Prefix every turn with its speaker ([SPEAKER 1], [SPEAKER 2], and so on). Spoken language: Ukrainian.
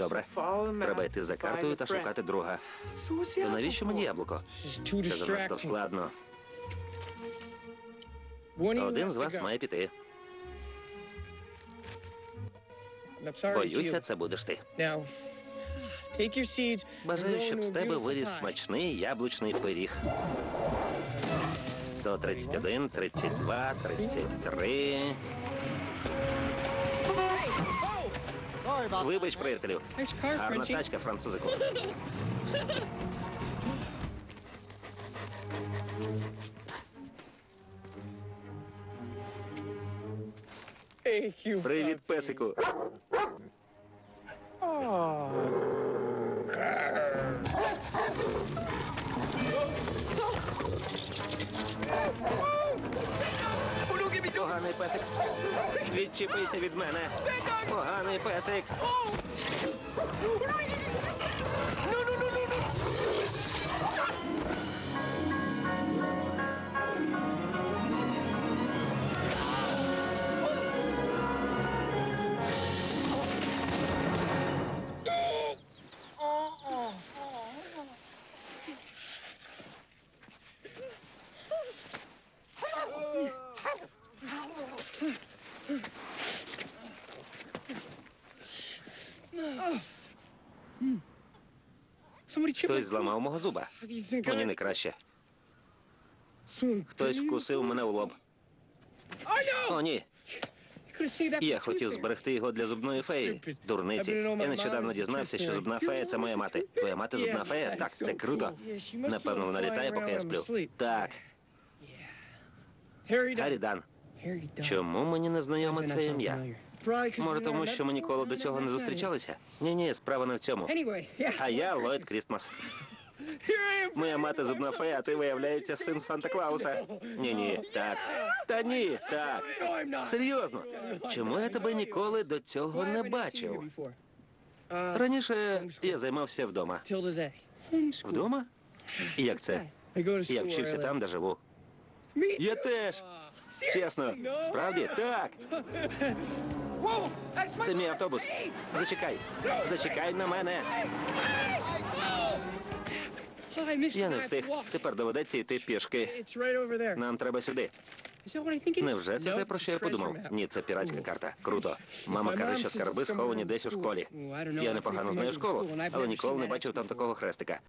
[SPEAKER 1] Добре. Треба йти за картою та шукати друга. То навіщо мені яблуко? Це занадто складно. Один з вас має піти. Боюся, це будеш ти. Бажаю, щоб з тебе виріс смачний яблучний пиріг. 131, 32, 33. Вибач, приятелю. Гарна тачка, французику. Привіт, песику. Поганий песик. Відчепися від мене. Поганий песик. Хтось зламав мого зуба. Мені не краще. Хтось вкусив мене в лоб. О, ні. Я хотів зберегти його для зубної феї. Дурниці. Я нещодавно дізнався, що зубна фея це моя мати. Твоя мати зубна фея? Так, це круто. Напевно, вона літає, поки я сплю. Так, Гаррі Дан. Чому мені не знайоме це ім'я? Може, тому що ми ніколи до цього не зустрічалися? Ні, ні, справа не в цьому. А я Ллойд Крістмас. Моя мати зубна фея, а ти виявляється син Санта Клауса. Ні, ні, так. Та ні, так. Серйозно. Чому я тебе ніколи до цього не бачив? Раніше я займався вдома. Вдома? І як це? Я вчився там, де живу. Я теж. Чесно, справді? Так. Це мій автобус. Зачекай. Зачекай на мене. Я не встиг. Тепер доведеться йти пішки. Нам треба сюди. Невже це те, про що я подумав? Ні, це піратська карта. Круто. Мама каже, що скарби сховані десь у школі. Я непогано знаю школу, але ніколи не бачив там такого хрестика.